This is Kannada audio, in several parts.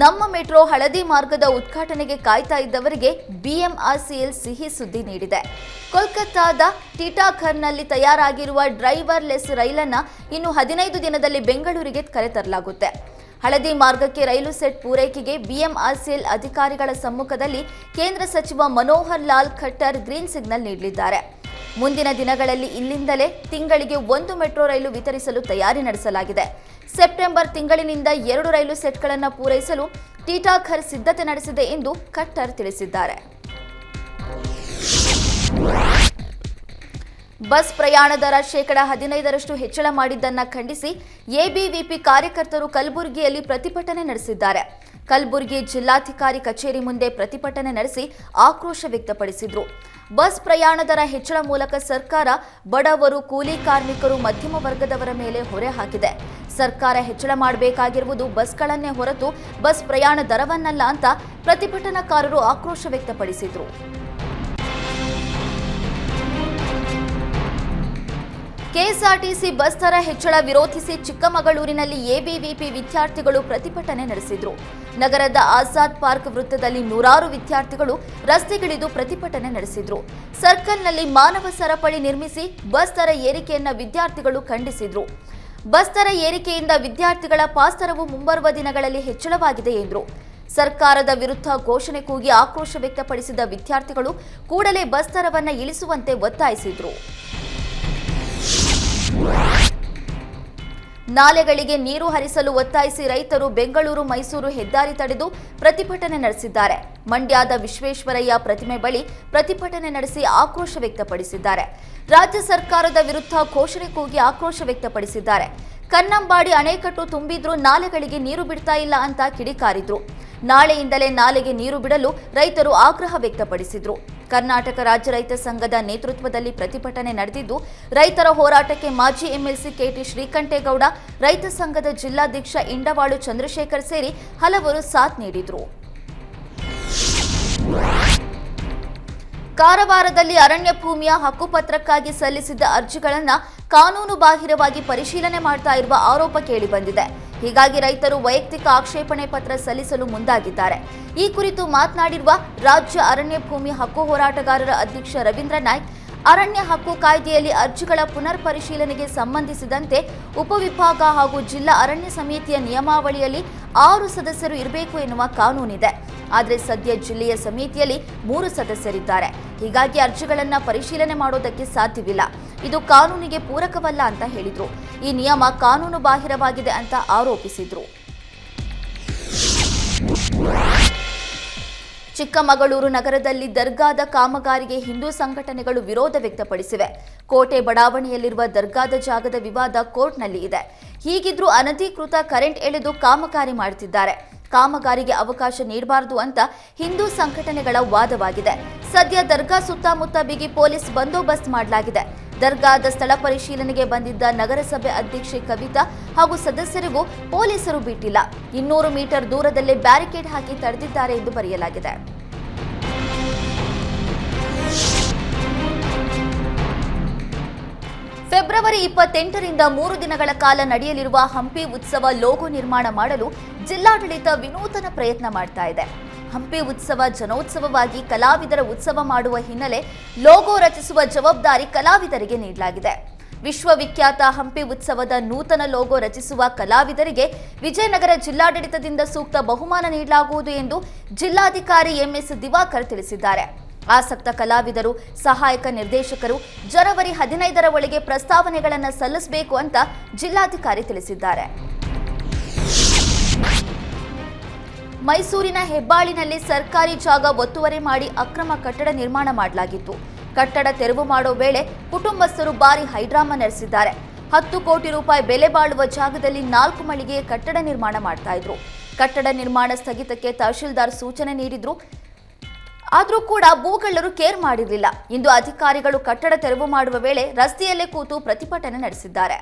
ನಮ್ಮ ಮೆಟ್ರೋ ಹಳದಿ ಮಾರ್ಗದ ಉದ್ಘಾಟನೆಗೆ ಕಾಯ್ತಾ ಇದ್ದವರಿಗೆ ಬಿಎಂಆರ್ಸಿಎಲ್ ಸಿಹಿ ಸುದ್ದಿ ನೀಡಿದೆ. ಕೋಲ್ಕತ್ತಾದ ಟಿಟಾಖರ್ನಲ್ಲಿ ತಯಾರಾಗಿರುವ ಡ್ರೈವರ್ಲೆಸ್ ರೈಲನ್ನು ಇನ್ನು ಹದಿನೈದು ದಿನದಲ್ಲಿ ಬೆಂಗಳೂರಿಗೆ ಕರೆತರಲಾಗುತ್ತೆ ಹಳದಿ ಮಾರ್ಗಕ್ಕೆ ರೈಲು ಸೆಟ್ ಪೂರೈಕೆಗೆ ಬಿಎಂಆರ್ಸಿಎಲ್ ಅಧಿಕಾರಿಗಳ ಸಮ್ಮುಖದಲ್ಲಿ ಕೇಂದ್ರ ಸಚಿವ ಮನೋಹರ್ ಲಾಲ್ ಖಟ್ಟರ್ ಗ್ರೀನ್ ಸಿಗ್ನಲ್ ನೀಡಲಿದ್ದಾರೆ. ಮುಂದಿನ ದಿನಗಳಲ್ಲಿ ಇಲ್ಲಿಂದಲೇ ತಿಂಗಳಿಗೆ ಒಂದು ಮೆಟ್ರೋ ರೈಲು ವಿತರಿಸಲು ತಯಾರಿ ನಡೆಸಲಾಗಿದೆ. ಸೆಪ್ಟೆಂಬರ್ ತಿಂಗಳಿನಿಂದ ಎರಡು ರೈಲು ಸೆಟ್ಗಳನ್ನು ಪೂರೈಸಲು ಟೀಟಾಘರ್ ಸಿದ್ಧತೆ ನಡೆಸಿದೆ ಎಂದು ಖಟ್ಟರ್ ತಿಳಿಸಿದ್ದಾರೆ. ಬಸ್ ಪ್ರಯಾಣ ದರ ಶೇಕಡ ಹದಿನೈದರಷ್ಟು ಹೆಚ್ಚಳ ಮಾಡಿದ್ದನ್ನು ಖಂಡಿಸಿ ಎಬಿವಿಪಿ ಕಾರ್ಯಕರ್ತರು ಕಲಬುರಗಿಯಲ್ಲಿ ಪ್ರತಿಭಟನೆ ನಡೆಸಿದ್ದಾರೆ. ಕಲಬುರಗಿ ಜಿಲ್ಲಾಧಿಕಾರಿ ಕಚೇರಿ ಮುಂದೆ ಪ್ರತಿಭಟನೆ ನಡೆಸಿ ಆಕ್ರೋಶ ವ್ಯಕ್ತಪಡಿಸಿದ್ರು. ಬಸ್ ಪ್ರಯಾಣ ದರ ಹೆಚ್ಚಳ ಮೂಲಕ ಸರ್ಕಾರ ಬಡವರು, ಕೂಲಿ ಕಾರ್ಮಿಕರು, ಮಧ್ಯಮ ವರ್ಗದವರ ಮೇಲೆ ಹೊರೆ ಹಾಕಿದೆ. ಸರ್ಕಾರ ಹೆಚ್ಚಳ ಮಾಡಬೇಕಾಗಿರುವುದು ಬಸ್ಗಳನ್ನೇ ಹೊರತು ಬಸ್ ಪ್ರಯಾಣ ದರವನ್ನಲ್ಲ ಅಂತ ಪ್ರತಿಭಟನಾಕಾರರು ಆಕ್ರೋಶ ವ್ಯಕ್ತಪಡಿಸಿದ್ರು. ಕೆಎಸ್ಆರ್ಟಿಸಿ ಬಸ್ ದರ ಹೆಚ್ಚಳ ವಿರೋಧಿಸಿ ಚಿಕ್ಕಮಗಳೂರಿನಲ್ಲಿ ಎಬಿವಿಪಿ ವಿದ್ಯಾರ್ಥಿಗಳು ಪ್ರತಿಭಟನೆ ನಡೆಸಿದ್ರು. ನಗರದ ಆಜಾದ್ ಪಾರ್ಕ್ ವೃತ್ತದಲ್ಲಿ ನೂರಾರು ವಿದ್ಯಾರ್ಥಿಗಳು ರಸ್ತೆಗಿಳಿದು ಪ್ರತಿಭಟನೆ ನಡೆಸಿದ್ರು. ಸರ್ಕಲ್ನಲ್ಲಿ ಮಾನವ ಸರಪಳಿ ನಿರ್ಮಿಸಿ ಬಸ್ ದರ ಏರಿಕೆಯನ್ನು ವಿದ್ಯಾರ್ಥಿಗಳು ಖಂಡಿಸಿದ್ರು. ಬಸ್ ದರ ಏರಿಕೆಯಿಂದ ವಿದ್ಯಾರ್ಥಿಗಳ ಪಾಸ್ ದರವು ಮುಂಬರುವ ದಿನಗಳಲ್ಲಿ ಹೆಚ್ಚಳವಾಗಿದೆ ಎಂದರು. ಸರ್ಕಾರದ ವಿರುದ್ಧ ಘೋಷಣೆ ಕೂಗಿ ಆಕ್ರೋಶ ವ್ಯಕ್ತಪಡಿಸಿದ ವಿದ್ಯಾರ್ಥಿಗಳು ಕೂಡಲೇ ಬಸ್ ದರವನ್ನು ಇಳಿಸುವಂತೆ ಒತ್ತಾಯಿಸಿದ್ರು. ನಾಲೆಗಳಿಗೆ ನೀರು ಹರಿಸಲು ಒತ್ತಾಯಿಸಿ ರೈತರು ಬೆಂಗಳೂರು, ಮೈಸೂರು ಹೆದ್ದಾರಿ ತಡೆದು ಪ್ರತಿಭಟನೆ ನಡೆಸಿದ್ದಾರೆ. ಮಂಡ್ಯದ ವಿಶ್ವೇಶ್ವರಯ್ಯ ಪ್ರತಿಮೆ ಬಳಿ ಪ್ರತಿಭಟನೆ ನಡೆಸಿ ಆಕ್ರೋಶ ವ್ಯಕ್ತಪಡಿಸಿದ್ದಾರೆ. ರಾಜ್ಯ ಸರ್ಕಾರದ ವಿರುದ್ಧ ಘೋಷಣೆ ಕೂಗಿ ಆಕ್ರೋಶ ವ್ಯಕ್ತಪಡಿಸಿದ್ದಾರೆ. ಕನ್ನಂಬಾಡಿ ಅಣೆಕಟ್ಟು ತುಂಬಿದ್ರೂ ನಾಲೆಗಳಿಗೆ ನೀರು ಬಿಡ್ತಾ ಇಲ್ಲ ಅಂತ ಕಿಡಿಕಾರಿದ್ರು. ನಾಳೆಯಿಂದಲೇ ನಾಲೆಗೆ ನೀರು ಬಿಡಲು ರೈತರು ಆಗ್ರಹ ವ್ಯಕ್ತಪಡಿಸಿದ್ರು. ಕರ್ನಾಟಕ ರಾಜ್ಯ ರೈತ ಸಂಘದ ನೇತೃತ್ವದಲ್ಲಿ ಪ್ರತಿಭಟನೆ ನಡೆದಿದ್ದು, ರೈತರ ಹೋರಾಟಕ್ಕೆ ಮಾಜಿ ಎಂಎಲ್ಸಿ ಕೆಟಿ ಶ್ರೀಕಂಠೇಗೌಡ, ರೈತ ಸಂಘದ ಜಿಲ್ಲಾಧ್ಯಕ್ಷ ಇಂಡವಾಳು ಚಂದ್ರಶೇಖರ್ ಸೇರಿ ಹಲವರು ಸಾಥ್ ನೀಡಿದರು. ಕಾರವಾರದಲ್ಲಿ ಅರಣ್ಯ ಭೂಮಿಯ ಹಕ್ಕುಪತ್ರಕ್ಕಾಗಿ ಸಲ್ಲಿಸಿದ್ದ ಅರ್ಜಿಗಳನ್ನು ಕಾನೂನು ಬಾಹಿರವಾಗಿ ಪರಿಶೀಲನೆ ಮಾಡ್ತಾ ಇರುವ ಆರೋಪ ಕೇಳಿಬಂದಿದೆ ಹೀಗಾಗಿ ರೈತರು ವೈಯಕ್ತಿಕ ಆಕ್ಷೇಪಣೆ ಪತ್ರ ಸಲ್ಲಿಸಲು ಮುಂದಾಗಿದ್ದಾರೆ. ಈ ಕುರಿತು ಮಾತನಾಡಿರುವ ರಾಜ್ಯ ಅರಣ್ಯ ಭೂಮಿ ಹಕ್ಕು ಹೋರಾಟಗಾರರ ಅಧ್ಯಕ್ಷ ರವೀಂದ್ರ ನಾಯ್ಕ್, ಅರಣ್ಯ ಹಕ್ಕು ಕಾಯ್ದೆಯಲ್ಲಿ ಅರ್ಜಿಗಳ ಪುನರ್ ಪರಿಶೀಲನೆಗೆ ಸಂಬಂಧಿಸಿದಂತೆ ಉಪವಿಭಾಗ ಹಾಗೂ ಜಿಲ್ಲಾ ಅರಣ್ಯ ಸಮಿತಿಯ ನಿಯಮಾವಳಿಯಲ್ಲಿ ಆರು ಸದಸ್ಯರು ಇರಬೇಕು ಎನ್ನುವ ಕಾನೂನಿದೆ. ಆದರೆ ಸದ್ಯ ಜಿಲ್ಲೆಯ ಸಮಿತಿಯಲ್ಲಿ ಮೂರು ಸದಸ್ಯರಿದ್ದಾರೆ. ಹೀಗಾಗಿ ಅರ್ಜಿಗಳನ್ನು ಪರಿಶೀಲನೆ ಮಾಡೋದಕ್ಕೆ ಸಾಧ್ಯವಿಲ್ಲ. ಇದು ಕಾನೂನಿಗೆ ಪೂರಕವಲ್ಲ ಅಂತ ಹೇಳಿದ್ರು. ಈ ನಿಯಮ ಕಾನೂನು ಬಾಹಿರವಾಗಿದೆ ಅಂತ ಆರೋಪಿಸಿದ್ರು. ಚಿಕ್ಕಮಗಳೂರು ನಗರದಲ್ಲಿ ದರ್ಗಾದ ಕಾಮಗಾರಿಗೆ ಹಿಂದೂ ಸಂಘಟನೆಗಳು ವಿರೋಧ ವ್ಯಕ್ತಪಡಿಸಿವೆ. ಕೋಟೆ ಬಡಾವಣೆಯಲ್ಲಿರುವ ದರ್ಗಾದ ಜಾಗದ ವಿವಾದ ಕೋರ್ಟ್ನಲ್ಲಿ ಇದೆ. ಹೀಗಿದ್ರೂ ಅನಧಿಕೃತ ಕರೆಂಟ್ ಎಳೆದು ಕಾಮಗಾರಿ ಮಾಡುತ್ತಿದ್ದಾರೆ ಕಾಮಗಾರಿಗೆ ಅವಕಾಶ ನೀಡಬಾರದು ಅಂತ ಹಿಂದೂ ಸಂಘಟನೆಗಳ ವಾದವಾಗಿದೆ. ಸದ್ಯ ದರ್ಗಾ ಸುತ್ತಮುತ್ತ ಬಿಗಿ ಪೊಲೀಸ್ ಬಂದೋಬಸ್ತ್ ಮಾಡಲಾಗಿದೆ. ದರ್ಗಾದ ಸ್ಥಳ ಪರಿಶೀಲನೆಗೆ ಬಂದಿದ್ದ ನಗರಸಭೆ ಅಧ್ಯಕ್ಷೆ ಕವಿತಾ ಹಾಗೂ ಸದಸ್ಯರಿಗೂ ಪೊಲೀಸರು ಬಿಟ್ಟಿಲ್ಲ. ಇನ್ನೂರು ಮೀಟರ್ ದೂರದಲ್ಲೇ ಬ್ಯಾರಿಕೇಡ್ ಹಾಕಿ ತಡೆದಿದ್ದಾರೆ ಎಂದು ಬರೆಯಲಾಗಿದೆ. ಫೆಬ್ರವರಿ ಇಪ್ಪತ್ತೆಂಟರಿಂದ ಮೂರು ದಿನಗಳ ಕಾಲ ನಡೆಯಲಿರುವ ಹಂಪಿ ಉತ್ಸವ ಲೋಗೋ ನಿರ್ಮಾಣ ಮಾಡಲು ಜಿಲ್ಲಾಡಳಿತ ವಿನೂತನ ಪ್ರಯತ್ನ ಮಾಡ್ತಾ ಇದೆ. ಹಂಪಿ ಉತ್ಸವ ಜನೋತ್ಸವವಾಗಿ ಕಲಾವಿದರ ಉತ್ಸವ ಮಾಡುವ ಹಿನ್ನೆಲೆ ಲೋಗೋ ರಚಿಸುವ ಜವಾಬ್ದಾರಿ ಕಲಾವಿದರಿಗೆ ನೀಡಲಾಗಿದೆ. ವಿಶ್ವವಿಖ್ಯಾತ ಹಂಪಿ ಉತ್ಸವದ ನೂತನ ಲೋಗೋ ರಚಿಸುವ ಕಲಾವಿದರಿಗೆ ವಿಜಯನಗರ ಜಿಲ್ಲಾಡಳಿತದಿಂದ ಸೂಕ್ತ ಬಹುಮಾನ ನೀಡಲಾಗುವುದು ಎಂದು ಜಿಲ್ಲಾಧಿಕಾರಿ ಎಂಎಸ್ ದಿವಾಕರ್ ತಿಳಿಸಿದ್ದಾರೆ. ಆಸಕ್ತ ಕಲಾವಿದರು, ಸಹಾಯಕ ನಿರ್ದೇಶಕರು ಜನವರಿ ಹದಿನೈದರ ಒಳಗೆ ಪ್ರಸ್ತಾವನೆಗಳನ್ನು ಸಲ್ಲಿಸಬೇಕು ಅಂತ ಜಿಲ್ಲಾಧಿಕಾರಿ ತಿಳಿಸಿದ್ದಾರೆ. ಮೈಸೂರಿನ ಹೆಬ್ಬಾಳಿನಲ್ಲಿ ಸರ್ಕಾರಿ ಜಾಗ ಒತ್ತುವರಿ ಮಾಡಿ ಅಕ್ರಮ ಕಟ್ಟಡ ನಿರ್ಮಾಣ ಮಾಡಲಾಗಿತ್ತು. ಕಟ್ಟಡ ತೆರವು ಮಾಡೋ ವೇಳೆ ಕುಟುಂಬಸ್ಥರು ಭಾರಿ ಹೈಡ್ರಾಮಾ ನಡೆಸಿದ್ದಾರೆ ಹತ್ತು ಕೋಟಿ ರೂಪಾಯಿ ಬೆಲೆ ಬಾಳುವ ಜಾಗದಲ್ಲಿ ನಾಲ್ಕು ಮಳಿಗೆ ಕಟ್ಟಡ ನಿರ್ಮಾಣ ಮಾಡ್ತಾ ಇದ್ರು. ಕಟ್ಟಡ ನಿರ್ಮಾಣ ಸ್ಥಗಿತಕ್ಕೆ ತಹಶೀಲ್ದಾರ್ ಸೂಚನೆ ನೀಡಿದ್ರು. ಆದರೂ ಕೂಡ ಭೂಗಳ್ಳರು ಕೇರ್ ಮಾಡಿರಲಿಲ್ಲ. ಇಂದು ಅಧಿಕಾರಿಗಳು ಕಟ್ಟಡ ತೆರವು ಮಾಡುವ ವೇಳೆ ರಸ್ತೆಯಲ್ಲೇ ಕೂತು ಪ್ರತಿಭಟನೆ ನಡೆಸಿದ್ದಾರೆ.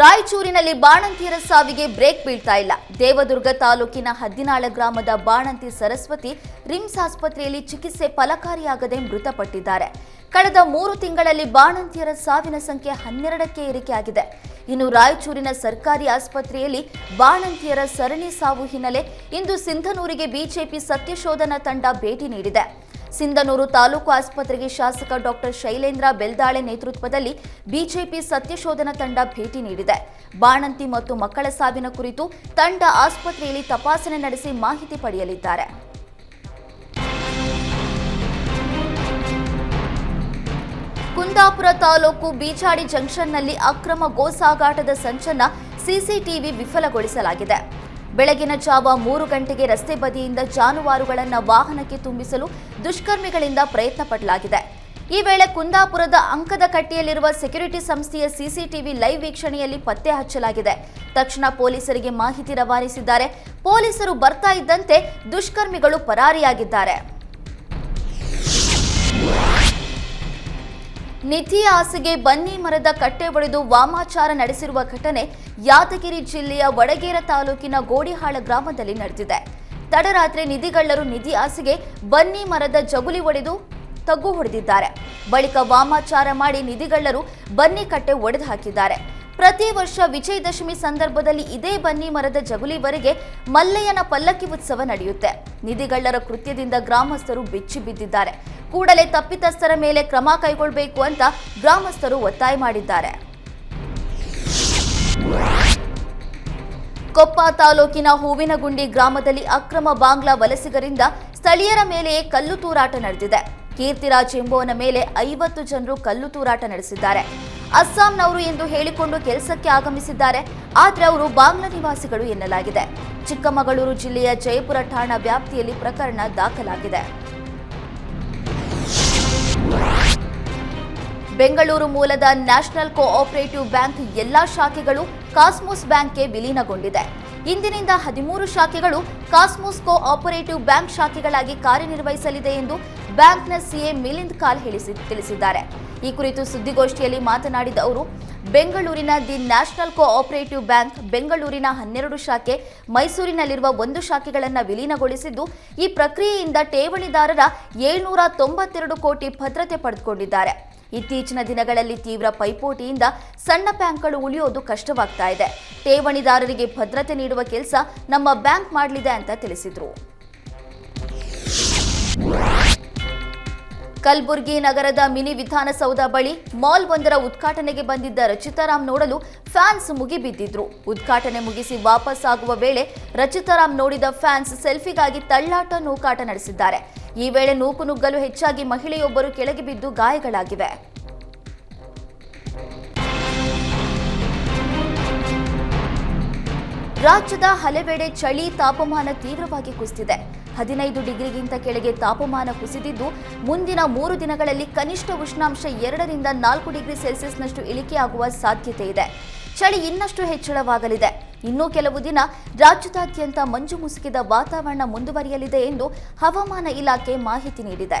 ರಾಯಚೂರಿನಲ್ಲಿ ಬಾಣಂತಿಯರ ಸಾವಿಗೆ ಬ್ರೇಕ್ ಬೀಳ್ತಾ ಇಲ್ಲ. ದೇವದುರ್ಗ ತಾಲೂಕಿನ ಹದ್ದಿನಾಳ ಗ್ರಾಮದ ಬಾಣಂತಿ ಸರಸ್ವತಿ ರಿಮ್ಸ್ ಆಸ್ಪತ್ರೆಯಲ್ಲಿ ಚಿಕಿತ್ಸೆ ಫಲಕಾರಿಯಾಗದೆ ಮೃತಪಟ್ಟಿದ್ದಾರೆ. ಕಳೆದ ಮೂರು ತಿಂಗಳಲ್ಲಿ ಬಾಣಂತಿಯರ ಸಾವಿನ ಸಂಖ್ಯೆ ಹನ್ನೆರಡಕ್ಕೆ ಏರಿಕೆಯಾಗಿದೆ. ಇನ್ನು ರಾಯಚೂರಿನ ಸರ್ಕಾರಿ ಆಸ್ಪತ್ರೆಯಲ್ಲಿ ಬಾಣಂತಿಯರ ಸರಣಿ ಸಾವು ಹಿನ್ನೆಲೆ ಇಂದು ಸಿಂಧನೂರಿಗೆ ಬಿಜೆಪಿ ಸತ್ಯಶೋಧನಾ ತಂಡ ಭೇಟಿ ನೀಡಿದೆ. ಸಿಂಧನೂರು ತಾಲೂಕು ಆಸ್ಪತ್ರೆಗೆ ಶಾಸಕ ಡಾಕ್ಟರ್ ಶೈಲೇಂದ್ರ ಬೆಲ್ದಾಳೆ ನೇತೃತ್ವದಲ್ಲಿ ಬಿಜೆಪಿ ಸತ್ಯಶೋಧನಾ ತಂಡ ಭೇಟಿ ನೀಡಿದೆ. ಬಾಣಂತಿ ಮತ್ತು ಮಕ್ಕಳ ಸಾವಿನ ಕುರಿತು ತಂಡ ಆಸ್ಪತ್ರೆಯಲ್ಲಿ ತಪಾಸಣೆ ನಡೆಸಿ ಮಾಹಿತಿ ಪಡೆಯಲಿದ್ದಾರೆ. ಕುಂದಾಪುರ ತಾಲೂಕು ಬೀಚಾಡಿ ಜಂಕ್ಷನ್ನಲ್ಲಿ ಅಕ್ರಮ ಗೋ ಸಾಗಾಟದ ಸಂಚನ್ನ ಸಿಸಿಟಿವಿ ವಿಫಲಗೊಳಿಸಲಾಗಿದೆ. ಬೆಳಗಿನ ಜಾವ ಮೂರು ಗಂಟೆಗೆ ರಸ್ತೆ ಬದಿಯಿಂದ ಜಾನುವಾರುಗಳನ್ನು ವಾಹನಕ್ಕೆ ತುಂಬಿಸಲು ದುಷ್ಕರ್ಮಿಗಳಿಂದ ಪ್ರಯತ್ನ ಪಡಲಾಗಿದೆ. ಈ ವೇಳೆ ಕುಂದಾಪುರದ ಅಂಕದ ಕಟ್ಟಿಯಲ್ಲಿರುವ ಸೆಕ್ಯೂರಿಟಿ ಸಂಸ್ಥೆಯ ಸಿಸಿಟಿವಿ ಲೈವ್ ವೀಕ್ಷಣೆಯಲ್ಲಿ ಪತ್ತೆ ಹಚ್ಚಲಾಗಿದೆ. ತಕ್ಷಣ ಪೊಲೀಸರಿಗೆ ಮಾಹಿತಿ ರವಾನಿಸಿದ್ದಾರೆ. ಪೊಲೀಸರು ಬರ್ತಾ ಇದ್ದಂತೆ ದುಷ್ಕರ್ಮಿಗಳು ಪರಾರಿಯಾಗಿದ್ದಾರೆ. ನಿಧಿ ಆಸೆಗೆ ಬನ್ನಿ ಮರದ ಕಟ್ಟೆ ಒಡೆದು ವಾಮಾಚಾರ ನಡೆಸಿರುವ ಘಟನೆ ಯಾದಗಿರಿ ಜಿಲ್ಲೆಯ ವಡಗೇರ ತಾಲೂಕಿನ ಗೋಡಿಹಾಳ ಗ್ರಾಮದಲ್ಲಿ ನಡೆದಿದೆ. ತಡರಾತ್ರಿ ನಿಧಿಗಳ್ಳರು ನಿಧಿ ಆಸೆಗೆ ಬನ್ನಿ ಮರದ ಜಗುಲಿ ಒಡೆದು ತಗ್ಗು ಹೊಡೆದಿದ್ದಾರೆ. ಬಳಿಕ ವಾಮಾಚಾರ ಮಾಡಿ ನಿಧಿಗಳ್ಳರು ಬನ್ನಿ ಕಟ್ಟೆ ಒಡೆದು ಹಾಕಿದ್ದಾರೆ. ಪ್ರತಿ ವರ್ಷ ವಿಜಯದಶಮಿ ಸಂದರ್ಭದಲ್ಲಿ ಇದೇ ಬನ್ನಿ ಮರದ ಜಗುಲಿವರೆಗೆ ಮಲ್ಲಯ್ಯನ ಪಲ್ಲಕ್ಕಿ ಉತ್ಸವ ನಡೆಯುತ್ತೆ. ನಿಧಿಗಳ್ಳರ ಕೃತ್ಯದಿಂದ ಗ್ರಾಮಸ್ಥರು ಬೆಚ್ಚಿ ಬಿದ್ದಿದ್ದಾರೆ. ಕೂಡಲೇ ತಪ್ಪಿತಸ್ಥರ ಮೇಲೆ ಕ್ರಮ ಕೈಗೊಳ್ಳಬೇಕು ಅಂತ ಗ್ರಾಮಸ್ಥರು ಒತ್ತಾಯ ಮಾಡಿದ್ದಾರೆ. ಕೊಪ್ಪ ತಾಲೂಕಿನ ಹೂವಿನಗುಂಡಿ ಗ್ರಾಮದಲ್ಲಿ ಅಕ್ರಮ ಬಾಂಗ್ಲಾ ವಲಸಿಗರಿಂದ ಸ್ಥಳೀಯರ ಮೇಲೆಯೇ ಕಲ್ಲು ತೂರಾಟ ನಡೆದಿದೆ. ಕೀರ್ತಿರಾಜ್ ಎಂಬುವನ ಮೇಲೆ ಐವತ್ತು ಜನರು ಕಲ್ಲು ತೂರಾಟ ನಡೆಸಿದ್ದಾರೆ. ಅಸ್ಸಾಂನವರು ಎಂದು ಹೇಳಿಕೊಂಡು ಕೆಲಸಕ್ಕೆ ಆಗಮಿಸಿದ್ದಾರೆ. ಆದರೆ ಅವರು ಬಾಂಗ್ಲಾ ನಿವಾಸಿಗಳು ಎನ್ನಲಾಗಿದೆ. ಚಿಕ್ಕಮಗಳೂರು ಜಿಲ್ಲೆಯ ಜಯಪುರ ಠಾಣಾ ವ್ಯಾಪ್ತಿಯಲ್ಲಿ ಪ್ರಕರಣ ದಾಖಲಾಗಿದೆ. ಬೆಂಗಳೂರು ಮೂಲದ ನ್ಯಾಷನಲ್ ಕೋಆಪರೇಟಿವ್ ಬ್ಯಾಂಕ್ ಎಲ್ಲಾ ಶಾಖೆಗಳು ಕಾಸ್ಮೋಸ್ ಬ್ಯಾಂಕ್ಗೆ ವಿಲೀನಗೊಂಡಿದೆ. ಇಂದಿನಿಂದ ಹದಿಮೂರು ಶಾಖೆಗಳು ಕಾಸ್ಮೋಸ್ ಕೋಆಪರೇಟಿವ್ ಬ್ಯಾಂಕ್ ಶಾಖೆಗಳಾಗಿ ಕಾರ್ಯನಿರ್ವಹಿಸಲಿದೆ ಎಂದು ಬ್ಯಾಂಕ್ನ ಸಿಎ ಮಿಲಿಂದ್ ಕಾಲ್ ತಿಳಿಸಿದ್ದಾರೆ. ಈ ಕುರಿತು ಸುದ್ದಿಗೋಷ್ಠಿಯಲ್ಲಿ ಮಾತನಾಡಿದ ಅವರು, ಬೆಂಗಳೂರಿನ ದಿ ನ್ಯಾಷನಲ್ ಕೋಆಪರೇಟಿವ್ ಬ್ಯಾಂಕ್ ಬೆಂಗಳೂರಿನ ಹನ್ನೆರಡು ಶಾಖೆ ಮೈಸೂರಿನಲ್ಲಿರುವ ಒಂದು ಶಾಖೆಗಳನ್ನು ವಿಲೀನಗೊಳಿಸಿದ್ದು, ಈ ಪ್ರಕ್ರಿಯೆಯಿಂದ ಠೇವಣಿದಾರರ ಏಳ್ನೂರ ತೊಂಬತ್ತೆರಡು ಕೋಟಿ ಭದ್ರತೆ ಪಡೆದುಕೊಂಡಿದ್ದಾರೆ. ಇತ್ತೀಚಿನ ದಿನಗಳಲ್ಲಿ ತೀವ್ರ ಪೈಪೋಟಿಯಿಂದ ಸಣ್ಣ ಬ್ಯಾಂಕ್ಗಳು ಉಳಿಯೋದು ಕಷ್ಟವಾಗ್ತಾ ಇದೆ. ಠೇವಣಿದಾರರಿಗೆ ಭದ್ರತೆ ನೀಡುವ ಕೆಲಸ ನಮ್ಮ ಬ್ಯಾಂಕ್ ಮಾಡಲಿದೆ ಅಂತ ತಿಳಿಸಿದರು. ಕಲಬುರಗಿ ನಗರದ ಮಿನಿ ವಿಧಾನಸೌಧ ಬಳಿ ಮಾಲ್ ಒಂದರ ಉದ್ಘಾಟನೆಗೆ ಬಂದಿದ್ದ ರಚಿತಾರಾಮ್ ನೋಡಲು ಫ್ಯಾನ್ಸ್ ಮುಗಿಬಿದ್ದಿದ್ರು. ಉದ್ಘಾಟನೆ ಮುಗಿಸಿ ವಾಪಸ್ ಆಗುವ ವೇಳೆ ರಚಿತಾರಾಮ್ ನೋಡಿದ ಫ್ಯಾನ್ಸ್ ಸೆಲ್ಫಿಗಾಗಿ ತಳ್ಳಾಟ ನೂಕಾಟ ನಡೆಸಿದ್ದಾರೆ. ಈ ವೇಳೆ ನೂಕು ನುಗ್ಗಲು ಹೆಚ್ಚಾಗಿ ಮಹಿಳೆಯೊಬ್ಬರು ಕೆಳಗೆ ಬಿದ್ದು ಗಾಯಗಳಾಗಿವೆ. ರಾಜ್ಯದ ಹಲವೆಡೆ ಚಳಿ ತಾಪಮಾನ ತೀವ್ರವಾಗಿ ಕುಸಿದಿದೆ. ಹದಿನೈದು ಡಿಗ್ರಿಗಿಂತ ಕೆಳಗೆ ತಾಪಮಾನ ಕುಸಿದಿದ್ದು, ಮುಂದಿನ ಮೂರು ದಿನಗಳಲ್ಲಿ ಕನಿಷ್ಠ ಉಷ್ಣಾಂಶ ಎರಡರಿಂದ ನಾಲ್ಕು ಡಿಗ್ರಿ ಸೆಲ್ಸಿಯಸ್ನಷ್ಟು ಇಳಿಕೆಯಾಗುವ ಸಾಧ್ಯತೆ ಇದೆ. ಚಳಿ ಇನ್ನಷ್ಟು ಹೆಚ್ಚಳವಾಗಲಿದೆ. ಇನ್ನೂ ಕೆಲವು ದಿನ ರಾಜ್ಯದಾದ್ಯಂತ ಮಂಜು ಮುಸುಕಿದ ವಾತಾವರಣ ಮುಂದುವರಿಯಲಿದೆ ಎಂದು ಹವಾಮಾನ ಇಲಾಖೆ ಮಾಹಿತಿ ನೀಡಿದೆ.